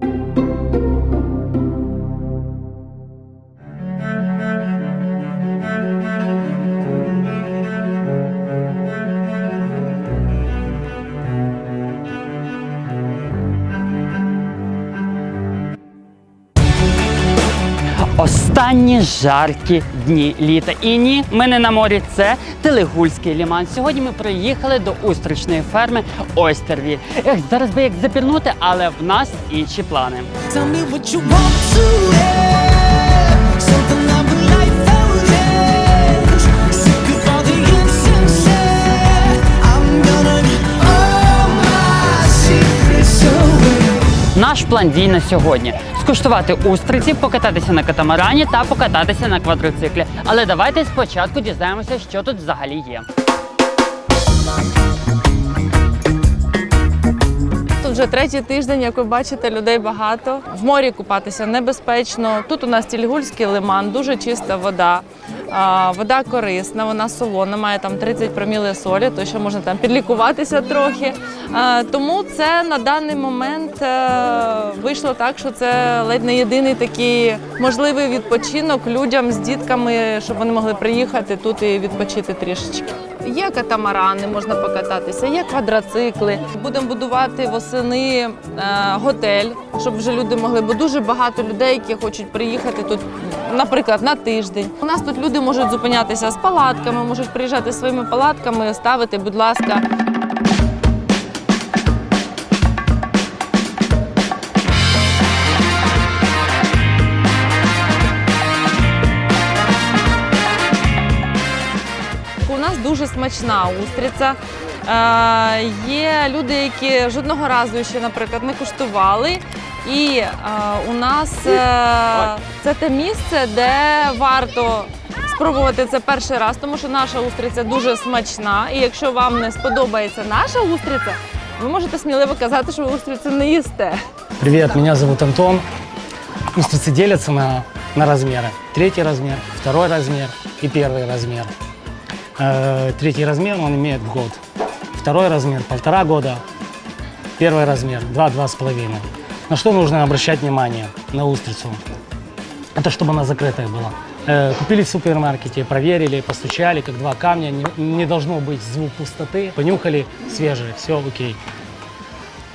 you. Останні жаркі дні літа. І ні, ми не на морі. Це Телегульський ліман. Сьогодні ми приїхали до устричної ферми Ойстервіль. Ех, зараз би як запірнути, але в нас інші плани. Наш план дій на сьогодні скуштувати устриці, покататися на катамарані та покататися на квадроциклі. Але давайте спочатку дізнаємося, що тут взагалі є. Тут вже третій тиждень, як ви бачите, людей багато. В морі купатися небезпечно. Тут у нас Тільгульський лиман, дуже чиста вода. Вода корисна, вона солона, має там 30 проміли солі, то що можна там підлікуватися трохи. Тому це на даний момент е, вийшло так, що це ледь не єдиний такий можливий відпочинок людям з дітками, щоб вони могли приїхати тут і відпочити трішечки. Є катамарани, можна покататися, є квадроцикли. Будемо будувати восени е, готель, щоб вже люди могли, бо дуже багато людей, які хочуть приїхати тут, наприклад, на тиждень. У нас тут люди можуть зупинятися з палатками, можуть приїжджати своїми палатками, ставити, будь ласка. дуже смачна устриця. Е, є люди, які жодного разу ще, наприклад, не куштували. І е, у нас е, це те місце, де варто спробувати це перший раз, тому що наша устриця дуже смачна. І якщо вам не сподобається наша устриця, ви можете сміливо казати, що ви устрицю не їсте. Привет, меня зовут Антон. Устрицы делятся на, на размеры. Третий размер, второй размер и первый размер. Э, третий размер он имеет год. Второй размер полтора года. Первый размер два-два с половиной. На что нужно обращать внимание на устрицу? Это чтобы она закрытая была. Э, купили в супермаркете, проверили, постучали, как два камня. Не, не должно быть звук пустоты. Понюхали, свежие, все окей.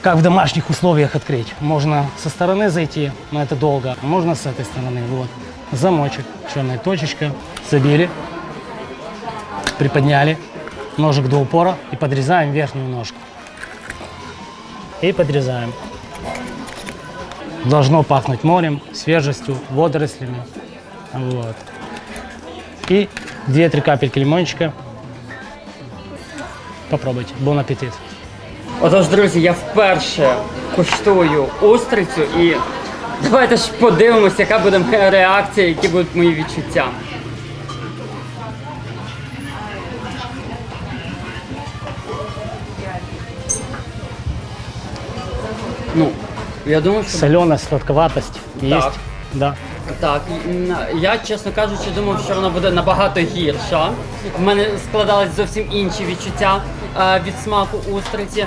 Как в домашних условиях открыть? Можно со стороны зайти, но это долго. Можно с этой стороны. Вот. Замочек, черная точечка. Забили. Приподняли. Ножик до упора и подрезаем верхнюю ножку. И подрезаем. Должно пахнуть морем, свежестью, водорослями. Вот. И 2-3 капельки лимончика. Попробуйте. Бон аппетит. Отож, друзі, я вперше куштую устрицю і давайте ж подивимося, яка буде моя реакція, які будуть мої відчуття. Ну, я думаю, що Соленость, сладковатость есть. Да. Так, м, я, чесно кажучи, думав, що вона буде набагато гірша. В мене складались зовсім інші відчуття е, від смаку устриці.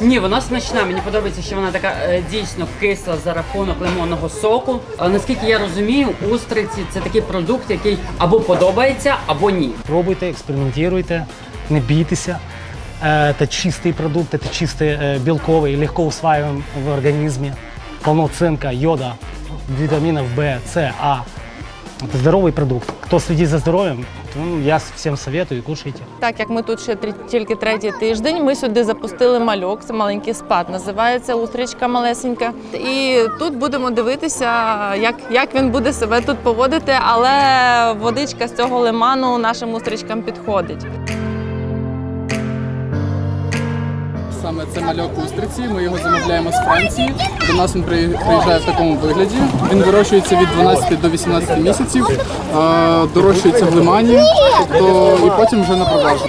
Ні, вона смачна. Мені подобається, що вона така е, дійсно кисла за рахунок лимонного соку. А наскільки я розумію, устриці це такий продукт, який або подобається, або ні. Пробуйте, експериментуйте, не бійтеся. Е, Это чистый продукт, это чистый э, белковый, легко усваиваем в организме. Полно цинка, йода, витаминов В, С, А. Это здоровый продукт. Кто следит за здоровьем, то, ну, я всем советую, кушайте. Так як ми тут ще трі- тільки третій тиждень, ми сюди запустили мальок, це маленький спад, називається устрічка малесенька. І тут будемо дивитися, як, як він буде себе тут поводити, але водичка з цього лиману нашим устрічкам підходить. Саме це мальок устриці. Ми його замовляємо з Франції. До нас він приїжджає в такому вигляді. Він вирощується від 12 до 18 місяців, дорощується в лимані, тобто і потім вже на продажу.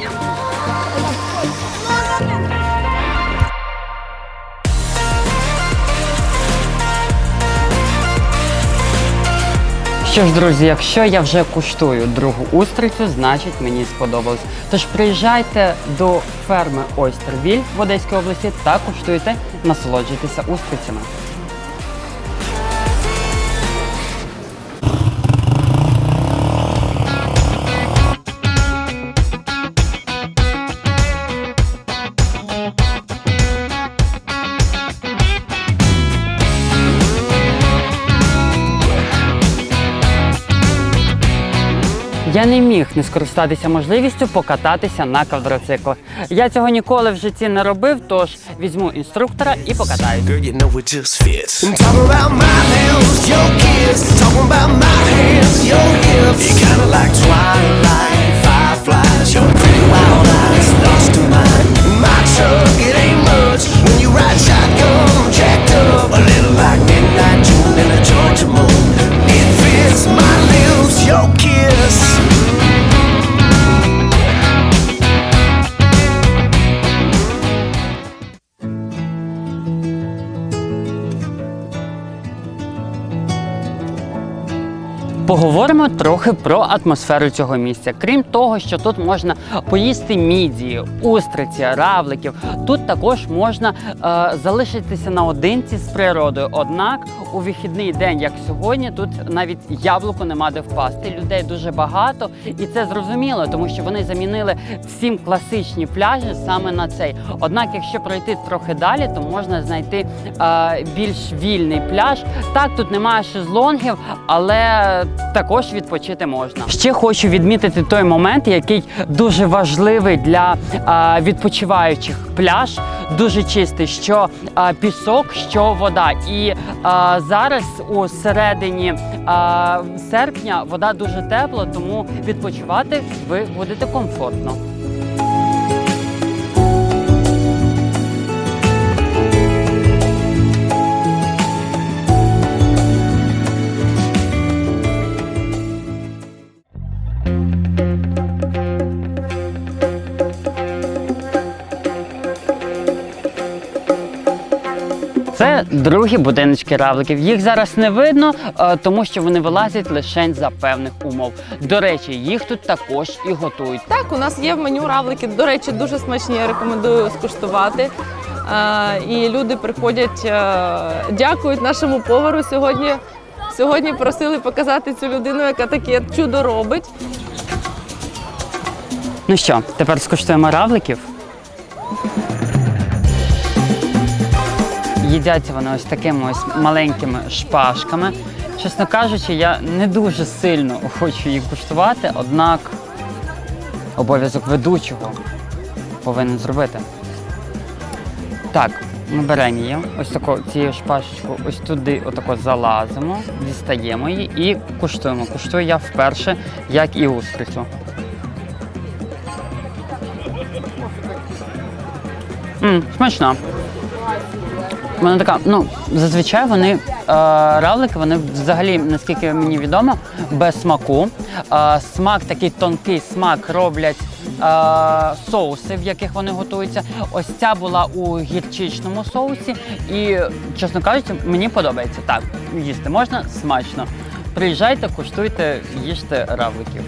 Що ж, друзі, якщо я вже куштую другу устрицю, значить мені сподобалось. Тож приїжджайте до ферми Ойстервіль в Одеській області та куштуйте, насолоджуйтеся устрицями. Я не міг не скористатися можливістю покататися на квадроциклах. Я цього ніколи в житті не робив, тож візьму інструктора і покатаюсь. Girl, you know Поговоримо трохи про атмосферу цього місця. Крім того, що тут можна поїсти мідії, устриці, равликів. Тут також можна е, залишитися наодинці з природою. Однак у вихідний день, як сьогодні, тут навіть яблуку нема де впасти. Людей дуже багато, і це зрозуміло, тому що вони замінили всім класичні пляжі саме на цей. Однак, якщо пройти трохи далі, то можна знайти е, більш вільний пляж. Так, тут немає шезлонгів, але також відпочити можна. Ще хочу відмітити той момент, який дуже важливий для е, відпочиваючих. Пляж дуже чистий, що е, пісок, що вода. І е, зараз у середині е, серпня вода дуже тепла, тому відпочивати ви будете комфортно. Це другі будиночки равликів. Їх зараз не видно, е, тому що вони вилазять лише за певних умов. До речі, їх тут також і готують. Так, у нас є в меню равлики. До речі, дуже смачні. Я рекомендую скуштувати. Е, і люди приходять, е, дякують нашому повару сьогодні. Сьогодні просили показати цю людину, яка таке чудо робить. Ну що, тепер скуштуємо равликів. Їдяться вони ось такими ось маленькими шпажками. Чесно кажучи, я не дуже сильно хочу їх куштувати, однак обов'язок ведучого повинен зробити. Так, ми беремо її, ось таку цією шпажечку, ось туди отако залазимо, дістаємо її і куштуємо. Куштую я вперше, як і устрицю. Смачно. Вона така, ну, зазвичай вони е, равлики, вони взагалі, наскільки мені відомо, без смаку. Е, смак такий тонкий смак роблять е, соуси, в яких вони готуються. Ось ця була у гірчичному соусі. І, чесно кажучи, мені подобається. Так, їсти можна смачно. Приїжджайте, куштуйте, їжте равликів.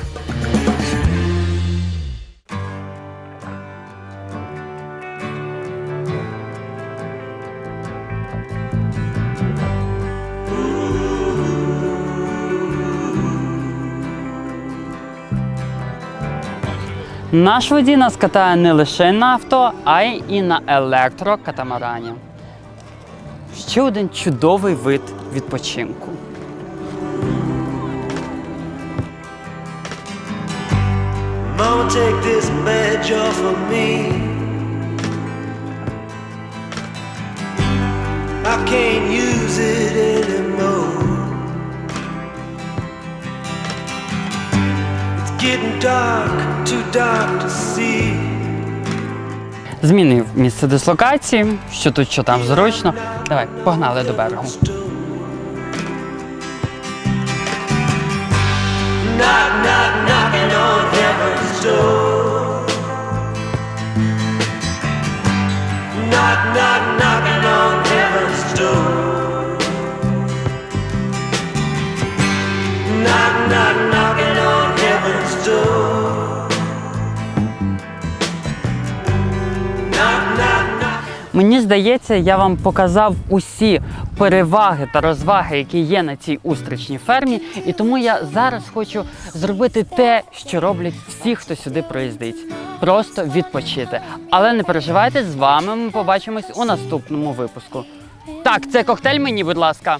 Наш водій нас катає не лише на авто, а й і на електрокатамарані. Ще один чудовий вид відпочинку. Mama, take this badge off of me. I can't use it anymore. Getting dark, too dark to see. Змінив місце дислокації, що тут, що там зручно. Давай, погнали до берегу. Knock, knock, knocking on heaven's door. Knock, knock, knocking on heaven's door. Мені здається, я вам показав усі переваги та розваги, які є на цій устричній фермі, і тому я зараз хочу зробити те, що роблять всі, хто сюди приїздить. Просто відпочити. Але не переживайте, з вами ми побачимось у наступному випуску. Так, це коктейль мені, будь ласка.